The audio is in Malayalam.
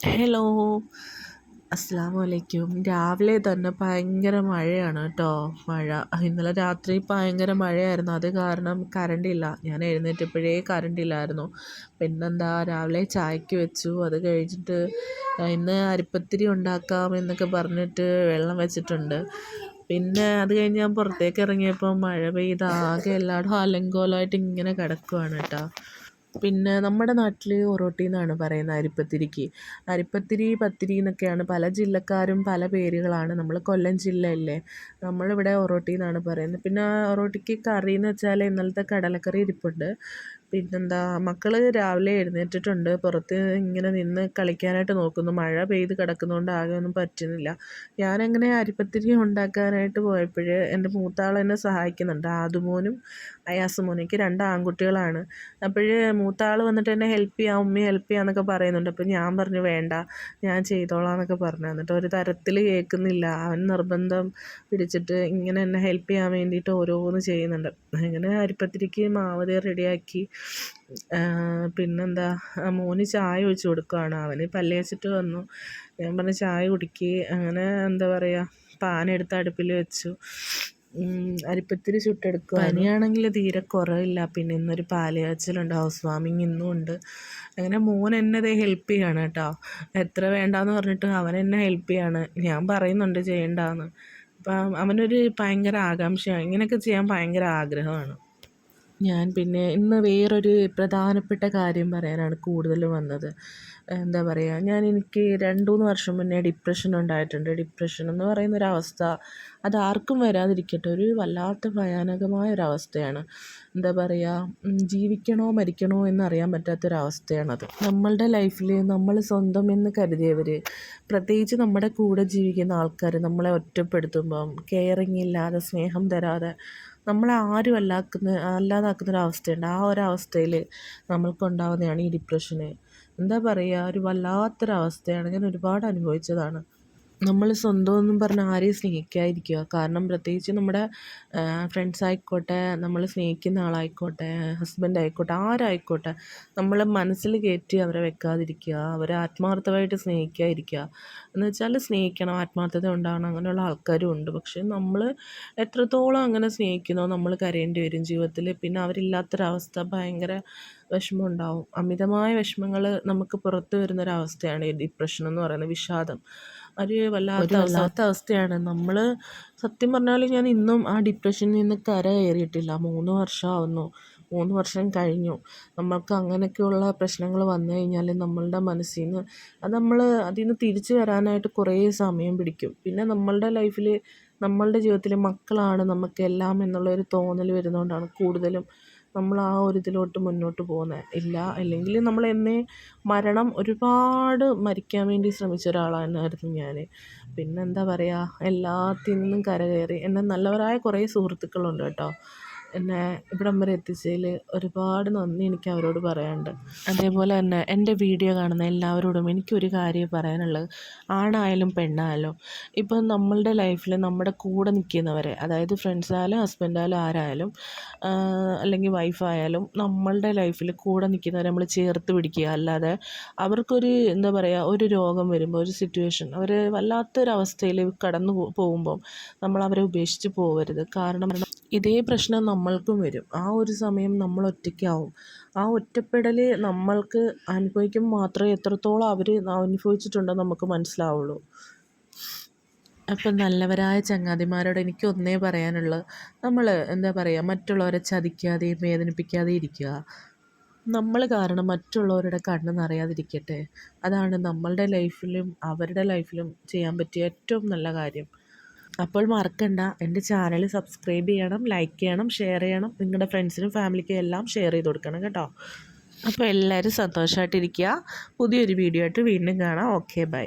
ഹലോ അസ്സാമലൈക്കും രാവിലെ തന്നെ ഭയങ്കര മഴയാണ് കേട്ടോ മഴ. ഇന്നലെ രാത്രി ഭയങ്കര മഴയായിരുന്നു. അത് കാരണം കറണ്ടില്ല ഞാൻ എഴുന്നേറ്റപ്പോഴേ കറണ്ടില്ലായിരുന്നു പിന്നെന്താ രാവിലെ ചായക്ക് വെച്ചു. അത് കഴിഞ്ഞിട്ട് ഇന്ന് അരിപ്പത്തിരി ഉണ്ടാക്കാം എന്നൊക്കെ പറഞ്ഞിട്ട് വെള്ളം വെച്ചിട്ടുണ്ട്. പിന്നെ അത് കഴിഞ്ഞ് ഞാൻ പുറത്തേക്ക് ഇറങ്ങിയപ്പോൾ മഴ പെയ്ത് ആകെ എല്ലായിടും അലങ്കോലമായിട്ട് ഇങ്ങനെ കിടക്കുവാണ് കേട്ടോ പിന്നെ നമ്മുടെ നാട്ടിൽ ഒറോട്ടി എന്നാണ് പറയുന്നത് അരിപ്പത്തിരിക്ക്. അരിപ്പത്തിരി പത്തിരി എന്നൊക്കെയാണ് പല ജില്ലക്കാരും പല പേരുകളാണ്. നമ്മൾ കൊല്ലം ജില്ലയല്ലേ. നമ്മളിവിടെ ഒറോട്ടി എന്നാണ് പറയുന്നത്. പിന്നെ ഒറോട്ടിക്ക് കറി എന്ന് വെച്ചാൽ ഇന്നലത്തെ കടലക്കറി ഇരിപ്പുണ്ട്. പിന്നെന്താ മക്കൾ രാവിലെ എഴുന്നേറ്റിട്ടുണ്ട്. പുറത്ത് ഇങ്ങനെ നിന്ന് കളിക്കാനായിട്ട് നോക്കുന്നു. മഴ പെയ്ത് കിടക്കുന്നതുകൊണ്ട് ആകെ ഒന്നും പറ്റുന്നില്ല. ഞാനങ്ങനെ അരിപ്പത്തിരി ഉണ്ടാക്കാനായിട്ട് പോയപ്പോൾ എന്റെ മൂത്താൾ എന്നെ സഹായിക്കുന്നുണ്ട്. ആദുമോനും അയാസുമോനും എനിക്ക് രണ്ട് ആൺകുട്ടികളാണ്. അപ്പോൾ മൂത്താൾ വന്നിട്ട് എന്നെ ഹെൽപ്പ് ചെയ്യാം ഉമ്മയെ ഹെൽപ്പ് ചെയ്യാമെന്നൊക്കെ പറയുന്നുണ്ട്. അപ്പോൾ ഞാൻ പറഞ്ഞു വേണ്ട ഞാൻ ചെയ്തോളാം എന്നൊക്കെ പറഞ്ഞു. എന്നിട്ട് ഒരു തരത്തിൽ കേൾക്കുന്നില്ല. അവൻ നിർബന്ധം പിടിച്ചിട്ട് ഇങ്ങനെ എന്നെ ഹെൽപ്പ് ചെയ്യാൻ വേണ്ടിയിട്ട് ഓരോന്ന് ചെയ്യുന്നുണ്ട്. അങ്ങനെ അരിപ്പത്തിരിക്ക് മാവ് റെഡിയാക്കി. പിന്നെന്താ മോന് ചായ ഒഴിച്ച് കൊടുക്കുകയാണ്. അവന് പല്ലേച്ചിട്ട് വന്നു. ഞാൻ പറഞ്ഞു ചായ കുടിക്ക്. അങ്ങനെ എന്താ പറയുക പാനെടുത്ത് അടുപ്പിൽ വെച്ചു. അരിപ്പത്തിരി ചുട്ടെടുക്കുക പനിയാണെങ്കിൽ തീരെ കുറവില്ല. പിന്നെ ഇന്നൊരു പാലുകാച്ചലുണ്ട്. ഹൗസ് വാമിങ് ഇന്നും ഉണ്ട്. അങ്ങനെ മോൻ എന്നെ ദേ ഹെൽപ്പ് ചെയ്യാണ് കേട്ടോ. എത്ര വേണ്ടാന്ന് പറഞ്ഞിട്ട് അവൻ എന്നെ ഹെൽപ്പ് ചെയ്യാണ്. ഞാൻ പറയുന്നുണ്ട് ചെയ്യണ്ടാന്ന്. അപ്പം അവനൊരു ഭയങ്കര ആകാംക്ഷയാണ്. ഇങ്ങനെയൊക്കെ ചെയ്യാൻ ഭയങ്കര ആഗ്രഹമാണ്. ഞാൻ പിന്നെ ഇന്ന് വേറൊരു പ്രധാനപ്പെട്ട കാര്യം പറയാനാണ് കൂടുതൽ വന്നത്. എന്താ പറയുക ഞാൻ എനിക്ക് രണ്ട് മൂന്ന് വർഷം മുന്നേ ഡിപ്രഷൻ ഉണ്ടായിട്ടുണ്ട്. ഡിപ്രഷൻ എന്ന് പറയുന്ന ഒരു അവസ്ഥ അത് ആർക്കും വരാതിരിക്കട്ടെ ഒരു വല്ലാത്ത ഭയാനകമായ ഒരു അവസ്ഥയാണ് എന്താ പറയുക ജീവിക്കണോ മരിക്കണോ എന്നറിയാൻ പറ്റാത്തൊരവസ്ഥയാണത്. നമ്മളുടെ ലൈഫിൽ നമ്മൾ സ്വന്തം എന്ന് കരുതിയവർ പ്രത്യേകിച്ച് നമ്മുടെ കൂടെ ജീവിക്കുന്ന ആൾക്കാർ നമ്മളെ ഒറ്റപ്പെടുത്തുമ്പം കെയറിങ് ഇല്ലാതെ സ്നേഹം തരാതെ നമ്മളെ ആരും അല്ലാക്കുന്ന അല്ലാതാക്കുന്ന ഒരവസ്ഥയുണ്ട്. ആ ഒരവസ്ഥയിൽ നമ്മൾക്കുണ്ടാകുന്നതാണ് ഈ ഡിപ്രഷന് എന്താ പറയുക ഒരു വല്ലാത്തൊരവസ്ഥയാണ്. ഞാൻ ഒരുപാട് അനുഭവിച്ചതാണ്. നമ്മൾ സ്വന്തമെന്നും പറഞ്ഞ് ആരെയും സ്നേഹിക്കാതിരിക്കുക. കാരണം പ്രത്യേകിച്ച് നമ്മുടെ ഫ്രണ്ട്സ് ആയിക്കോട്ടെ നമ്മൾ സ്നേഹിക്കുന്ന ആളായിക്കോട്ടെ ഹസ്ബൻഡ് ആയിക്കോട്ടെ ആരായിക്കോട്ടെ നമ്മൾ മനസ്സിൽ കയറ്റി അവരെ വെക്കാതിരിക്കുക അവരെ ആത്മാർത്ഥമായിട്ട് സ്നേഹിക്കാതിരിക്കുക. എന്ന് വെച്ചാൽ സ്നേഹിക്കണം ആത്മാർത്ഥത ഉണ്ടാകണം അങ്ങനെയുള്ള ആൾക്കാരും ഉണ്ട്. പക്ഷേ നമ്മൾ എത്രത്തോളം അങ്ങനെ സ്നേഹിക്കുന്നോ നമ്മൾ കരയേണ്ടി വരും ജീവിതത്തിൽ. പിന്നെ അവരില്ലാത്തൊരവസ്ഥ ഭയങ്കര വിഷമം ഉണ്ടാവും. അമിതമായ വിഷമങ്ങൾ നമുക്ക് പുറത്ത് വരുന്നൊരവസ്ഥയാണ് ഡിപ്രഷൻ എന്ന് പറയുന്നത് വിഷാദം. ഒരു വല്ലാത്ത വല്ലാത്ത അവസ്ഥയാണ്. നമ്മൾ സത്യം പറഞ്ഞാൽ ഞാൻ ഇന്നും ആ ഡിപ്രഷനിൽ നിന്ന് കര കയറിയിട്ടില്ല. മൂന്ന് വർഷമാവുന്നു മൂന്ന് വർഷം കഴിഞ്ഞു. നമ്മൾക്ക് അങ്ങനെയൊക്കെയുള്ള പ്രശ്നങ്ങൾ വന്നു കഴിഞ്ഞാൽ നമ്മളുടെ മനസ്സിൽ നിന്ന് അത് നമ്മൾ അതിൽ നിന്ന് തിരിച്ചു വരാനായിട്ട് കുറേ സമയം പിടിക്കും. പിന്നെ നമ്മളുടെ ലൈഫിൽ നമ്മളുടെ ജീവിതത്തിൽ മക്കളാണ് നമുക്കെല്ലാം എന്നുള്ളൊരു തോന്നൽ വരുന്നതുകൊണ്ടാണ് കൂടുതലും നമ്മൾ ആ ഒരു ഇതിലോട്ട് മുന്നോട്ട് പോകുന്നത് ഇല്ല അല്ലെങ്കിൽ നമ്മൾ എന്നെ മരണം ഒരുപാട് മരിക്കാൻ വേണ്ടി ശ്രമിച്ച ഒരാളായിരുന്നു ഞാൻ പിന്നെന്താ പറയുക എല്ലാത്തിൽ നിന്നും കരകയറി. എന്നെ നല്ലവരായ കുറേ സുഹൃത്തുക്കളുണ്ട് കേട്ടോ. എന്നെ ഇവിടം വരെ എത്തിച്ചതിൽ ഒരുപാട് നന്ദി എനിക്ക് അവരോട് പറയാനുണ്ട്. അതേപോലെ തന്നെ എന്റെ വീഡിയോ കാണുന്ന എല്ലാവരോടും എനിക്കൊരു കാര്യം പറയാനുള്ളത് ആണായാലും പെണ്ണായാലും. ഇപ്പം നമ്മളുടെ ലൈഫിൽ നമ്മുടെ കൂടെ നിൽക്കുന്നവരെ അതായത് ഫ്രണ്ട്സായാലും ഹസ്ബൻഡായാലും ആരായാലും അല്ലെങ്കിൽ വൈഫായാലും നമ്മളുടെ ലൈഫിൽ കൂടെ നിൽക്കുന്നവരെ നമ്മൾ ചേർത്ത് പിടിക്കുക. അല്ലാതെ അവർക്കൊരു എന്താ പറയുക ഒരു രോഗം വരുമ്പോൾ ഒരു സിറ്റുവേഷൻ അവർ വല്ലാത്തൊരവസ്ഥയിൽ കടന്നു പോകുമ്പം നമ്മൾ അവരെ ഉപേക്ഷിച്ച് പോകരുത്. കാരണം ഇതേ പ്രശ്നം നമ്മൾക്കും വരും. ആ ഒരു സമയം നമ്മൾ ഒറ്റയ്ക്കാവും. ആ ഒറ്റപ്പെടൽ നമ്മൾക്ക് അനുഭവിക്കുമ്പോൾ മാത്രമേ എത്രത്തോളം അവർ അനുഭവിച്ചിട്ടുണ്ടെന്ന് നമുക്ക് മനസ്സിലാവുള്ളൂ. അപ്പം നല്ലവരായ ചങ്ങാതിമാരോട് എനിക്ക് ഒന്നേ പറയാനുള്ളത് നമ്മൾ എന്താ പറയുക മറ്റുള്ളവരെ ചതിക്കാതെയും വേദനിപ്പിക്കാതെ ഇരിക്കുക. നമ്മൾ കാരണം മറ്റുള്ളവരുടെ കണ്ണ് നിറയാതിരിക്കട്ടെ. അതാണ് നമ്മളുടെ ലൈഫിലും അവരുടെ ലൈഫിലും ചെയ്യാൻ പറ്റിയ ഏറ്റവും നല്ല കാര്യം. അപ്പോൾ മറക്കണ്ട. എന്റെ ചാനൽ സബ്സ്ക്രൈബ് ചെയ്യണം ലൈക്ക് ചെയ്യണം ഷെയർ ചെയ്യണം. നിങ്ങളുടെ ഫ്രണ്ട്സിനും ഫാമിലിക്കും എല്ലാം ഷെയർ ചെയ്ത് കൊടുക്കണം കേട്ടോ. അപ്പോൾ എല്ലാവരും സന്തോഷമായിട്ടിരിക്കുക പുതിയൊരു വീഡിയോ ആയിട്ട് വീണ്ടും കാണാം. Okay bye